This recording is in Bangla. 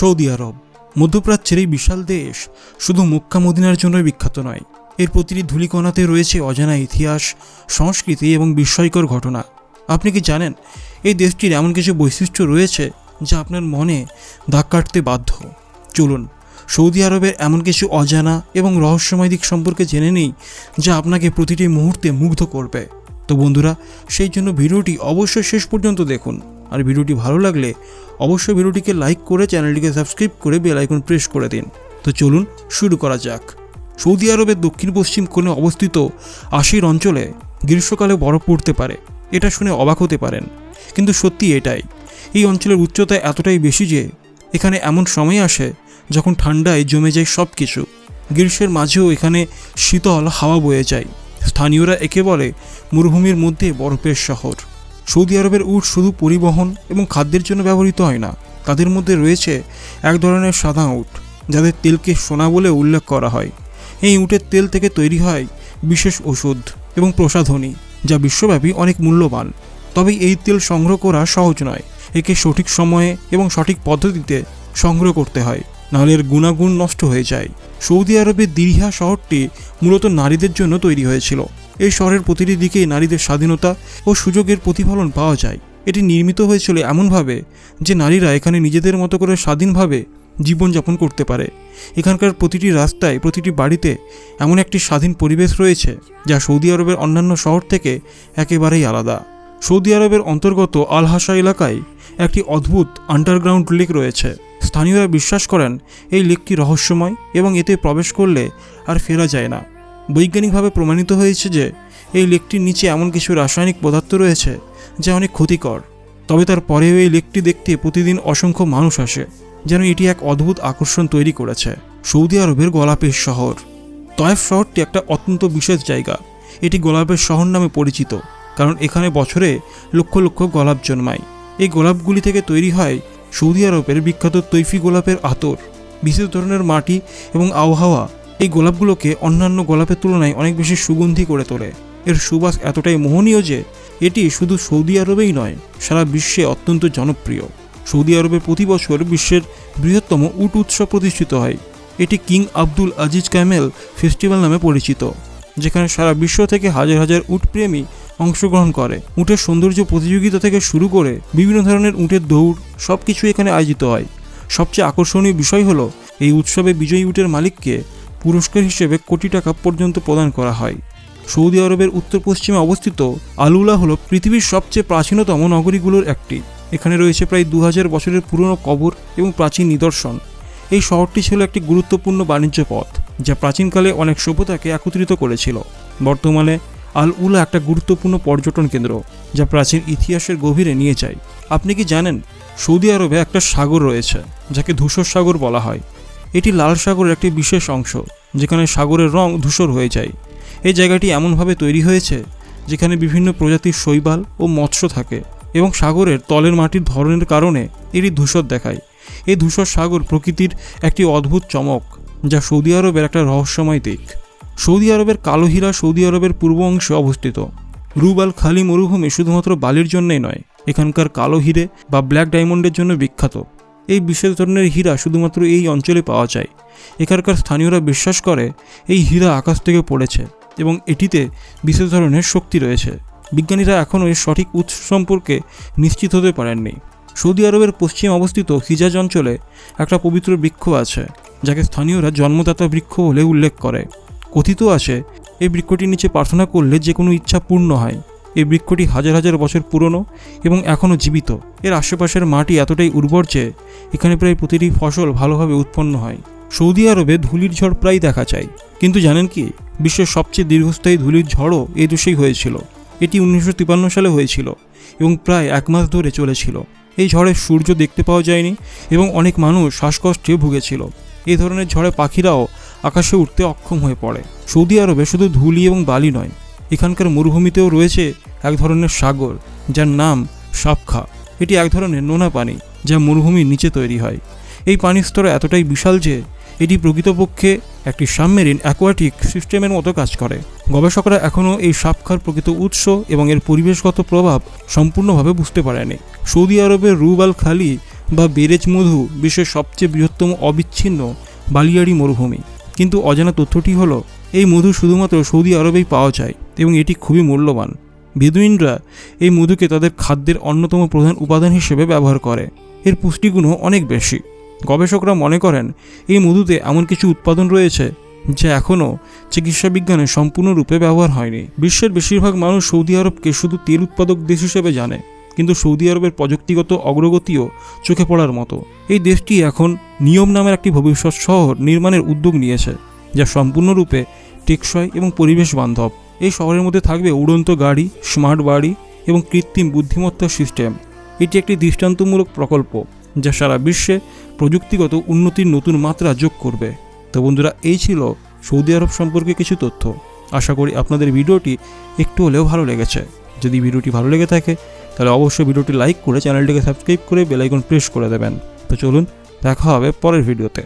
সৌদি আরব। মধ্যপ্রাচ্যের এই বিশাল দেশ শুধু মক্কা মদিনার জন্যই বিখ্যাত নয়, এর প্রতিটি ধূলিকণাতে রয়েছে অজানা ইতিহাস, সংস্কৃতি এবং বিস্ময়কর ঘটনা। আপনি কি জানেন, এই দেশটির এমন কিছু বৈশিষ্ট্য রয়েছে যা আপনার মনে দাগ কাটতে বাধ্য? চলুন, সৌদি আরবের এমন কিছু অজানা এবং রহস্যময় দিক সম্পর্কে জেনে নেই যা আপনাকে প্রতিটি মুহূর্তে মুগ্ধ করবে। তো বন্ধুরা, সেই জন্য ভিডিওটি অবশ্যই শেষ পর্যন্ত দেখুন। আর ভিডিওটি ভালো লাগলে অবশ্যই ভিডিওটিকে লাইক করে চ্যানেলটিকে সাবস্ক্রাইব করে বেল আইকন প্রেস করে দিন। তো চলুন শুরু করা যাক। সৌদি আরবের দক্ষিণ পশ্চিম কোণে অবস্থিত আশির অঞ্চলে গ্রীষ্মকালে বরফ পড়তে পারে, এটা শুনে অবাক হতে পারেন। কিন্তু সত্যি এটাই, এই অঞ্চলের উচ্চতা এতটাই বেশি যে এখানে এমন সময় আসে যখন ঠান্ডায় জমে যায় সব কিছু গ্রীষ্মের মাঝেও এখানে শীতল হাওয়া বয়ে যায়। স্থানীয়রা একে বলে মরুভূমির মধ্যে বরফের শহর। সৌদি আরবের উট শুধু পরিবহন এবং খাদ্যের জন্য ব্যবহৃত হয় না, তাদের মধ্যে রয়েছে এক ধরনের সাদা উট, যাদের তেলকে সোনা বলে উল্লেখ করা হয়। এই উটের তেল থেকে তৈরি হয় বিশেষ ওষুধ এবং প্রসাধনী, যা বিশ্বব্যাপী অনেক মূল্যবান। তবে এই তেল সংগ্রহ করা সহজ নয়, একে সঠিক সময়ে এবং সঠিক পদ্ধতিতে সংগ্রহ করতে হয়, নাহলে এর গুণাগুণ নষ্ট হয়ে যায়। সৌদি আরবের দিরিহা শহরটি মূলত নারীদের জন্য তৈরি হয়েছিল। এই শহরের প্রতিটি দিকেই নারীদের স্বাধীনতা ও সুযোগের প্রতিফলন পাওয়া যায়। এটি নির্মিত হয়েছিল এমনভাবে যে নারীরা এখানে নিজেদের মতো করে স্বাধীনভাবে জীবনযাপন করতে পারে। এখানকার প্রতিটি রাস্তায়, প্রতিটি বাড়িতে এমন একটি স্বাধীন পরিবেশ রয়েছে যা সৌদি আরবের অন্যান্য শহর থেকে একেবারেই আলাদা। সৌদি আরবের অন্তর্গত আলহাসা এলাকায় একটি অদ্ভুত আন্ডারগ্রাউন্ড লেক রয়েছে। স্থানীয়রা বিশ্বাস করেন এই লেকটি রহস্যময় এবং এতে প্রবেশ করলে আর ফেরা যায় না। বৈজ্ঞানিকভাবে প্রমাণিত হয়েছে যে এই লেকটির নিচে এমন কিছু রাসায়নিক পদার্থ রয়েছে যা অনেক ক্ষতিকর। তবে তার পরেও এই লেকটি দেখতে প্রতিদিন অসংখ্য মানুষ আসে, যেন এটি এক অদ্ভুত আকর্ষণ তৈরি করেছে। সৌদি আরবের গোলাপের শহর। তয়েফ শহরটি একটা অত্যন্ত বিশেষ জায়গা। এটি গোলাপের শহর নামে পরিচিত, কারণ এখানে বছরে লক্ষ লক্ষ গোলাপ জন্মায়। এই গোলাপগুলি থেকে তৈরি হয় সৌদি আরবের বিখ্যাত তৈফি গোলাপের আতর। বিশেষ ধরনের মাটি এবং আবহাওয়া এই গোলাপগুলোকে অন্যান্য গোলাপের তুলনায় অনেক বেশি সুগন্ধি করে তোলে। এর সুবাস এতটাই মোহনীয় যে, এটি শুধু সৌদি আরবেই নয়, সারা বিশ্বে অত্যন্ত জনপ্রিয়। সৌদি আরবে প্রতি বছর বিশ্বের বৃহত্তম উট উৎসব প্রতিষ্ঠিত হয়। এটি king Abdul Aziz camel festival নামে পরিচিত, যেখানে সারা বিশ্ব থেকে হাজার হাজার উট প্রেমী অংশগ্রহণ করে। উটের সৌন্দর্য প্রতিযোগিতা থেকে শুরু করে বিভিন্ন ধরনের উটের দৌড় সব কিছু এখানে আয়োজিত হয়। সবচেয়ে আকর্ষণীয় বিষয় হলো, এই উৎসবে বিজয়ী উটের মালিককে পুরস্কার হিসেবে কোটি টাকা পর্যন্ত প্রদান করা হয়। সৌদি আরবের উত্তর পশ্চিমে অবস্থিত আলুলা হলো পৃথিবীর সবচেয়ে প্রাচীনতম নগরীগুলোর একটি। এখানে রয়েছে প্রায় দু হাজার বছরের পুরনো কবর এবং প্রাচীন নিদর্শন। এই শহরটি ছিল একটি গুরুত্বপূর্ণ বাণিজ্য পথ, যা প্রাচীনকালে অনেক সভ্যতাকে একত্রিত করেছিল। বর্তমানে আল উলা একটা গুরুত্বপূর্ণ পর্যটন কেন্দ্র, যা প্রাচীন ইতিহাসের গভীরে নিয়ে যায়। আপনি কি জানেন, সৌদি আরবে একটা সাগর রয়েছে, যাকে ধূসর সাগর বলা হয়। এটি লাল সাগরের একটি বিশেষ অংশ, যেখানে সাগরের রং ধূসর হয়ে যায়। এই জায়গাটি এমনভাবে তৈরি হয়েছে, যেখানে বিভিন্ন প্রজাতির শৈবাল ও মৎস্য থাকে এবং সাগরের তলের মাটির ধরনের কারণে এটি ধূসর দেখায়। এই ধূসর সাগর প্রকৃতির একটি অদ্ভুত চমক, যা সৌদি আরবের একটা রহস্যময় দিক। সৌদি আরবের কালো হীরা সৌদি আরবের পূর্ব অংশে অবস্থিত। রুব আল খালি মরুভূমি শুধুমাত্র বালির জন্যই নয়, এখানকার কালো হিরে বা ব্ল্যাক ডায়মন্ডের জন্য বিখ্যাত। এই বিশেষ ধরনের হীরা শুধুমাত্র এই অঞ্চলে পাওয়া যায়। এখানকার স্থানীয়রা বিশ্বাস করে এই হীরা আকাশ থেকে পড়েছে এবং এটিতে বিশেষ ধরনের শক্তি রয়েছে। বিজ্ঞানীরা এখনও এর সঠিক উৎস সম্পর্কে নিশ্চিত হতে পারেননি। সৌদি আরবের পশ্চিম অবস্থিত হিজাজ অঞ্চলে একটা পবিত্র বৃক্ষ আছে, যাকে স্থানীয়রা জন্মদাতা বৃক্ষ বলে উল্লেখ করে। কথিত আছে, এই বৃক্ষটির নিচে প্রার্থনা করলে যে কোনো ইচ্ছা পূর্ণ হয়। এই বৃক্ষটি হাজার হাজার বছর পুরনো এবং এখনও জীবিত। এর আশেপাশের মাটি এতটাই উর্বর যে এখানে প্রায় প্রতিটি ফসল ভালোভাবে উৎপন্ন হয়। সৌদি আরবে ধুলির ঝড় প্রায় দেখা যায়। কিন্তু জানেন কি? বিশ্বের সবচেয়ে দীর্ঘস্থায়ী ধুলির ঝড়ও এই দেশেই হয়েছিল। এটি উনিশশো তিপ্পান্ন সালে হয়েছিল এবং প্রায় এক মাস ধরে চলেছিল। এই ঝড়ে সূর্য দেখতে পাওয়া যায়নি এবং অনেক মানুষ শ্বাসকষ্টে ভুগেছিল। এই ধরনের ঝড়ে পাখিরাও আকাশে উঠতে অক্ষম হয়ে পড়ে। সৌদি আরবে শুধু ধুলি এবং বালি নয় এখানকার মরুভূমিতেও রয়েছে এক ধরনের সাগর, যার নাম সাপখা। এটি এক ধরনের নোনা পানি, যা মরুভূমির নিচে তৈরি হয়। এই পানির স্তর এতটাই বিশাল যে, এটি প্রকৃতপক্ষে একটি সাবমেরিন অ্যাকোয়াটিক সিস্টেমের মতো কাজ করে। গবেষকরা এখনও এই সাপখার প্রকৃত উৎস এবং এর পরিবেশগত প্রভাব সম্পূর্ণভাবে বুঝতে পারেনি। সৌদি আরবের রুব আল খালি বা বেরেজ মধু বিশ্বের সবচেয়ে বৃহত্তম অবিচ্ছিন্ন বালিয়াড়ি মরুভূমি। কিন্তু অজানা তথ্যটি হলো, এই মধু শুধুমাত্র সৌদি আরবেই পাওয়া যায়। এবং এটি খুবই মূল্যবান। বেদুইনরা এই মধুকে তাদের খাদ্যের অন্যতম প্রধান উপাদান হিসেবে ব্যবহার করে। এর পুষ্টিগুণও অনেক বেশি। গবেষকরা মনে করেন, এই মধুতে এমন কিছু উৎপাদন রয়েছে যা এখনও চিকিৎসা বিজ্ঞানে সম্পূর্ণরূপে ব্যবহার হয়নি। বিশ্বের বেশিরভাগ মানুষ সৌদি আরবকে শুধু তেল উৎপাদক দেশ হিসেবে জানে, কিন্তু সৌদি আরবের প্রযুক্তিগত অগ্রগতিও চোখে পড়ার মতো। এই দেশটি এখন নিয়ম নামের একটি ভবিষ্যৎ শহর নির্মাণের উদ্যোগ নিয়েছে, যা সম্পূর্ণরূপে টেকসই এবং পরিবেশ বান্ধব এই শহরের মধ্যে থাকবে উড়ন্ত গাড়ি স্মার্ট বাড়ি এবং কৃত্রিম বুদ্ধিমত্তার সিস্টেম এটি একটি দৃষ্টান্তমূলক প্রকল্প যা সারা বিশ্বে প্রযুক্তিগত উন্নতির নতুন মাত্রা যোগ করবে। তো বন্ধুরা, এই ছিল সৌদি আরব সম্পর্কে কিছু তথ্য। আশা করি আপনাদের ভিডিওটি একটু হলেও ভালো লেগেছে। যদি ভিডিওটি ভালো লেগে থাকে, তাহলে অবশ্যই ভিডিওটি লাইক করে চ্যানেলটিকে সাবস্ক্রাইব করে বেলাইকন প্রেস করে দেবেন। তো চলুন, দেখা হবে পরের ভিডিওতে।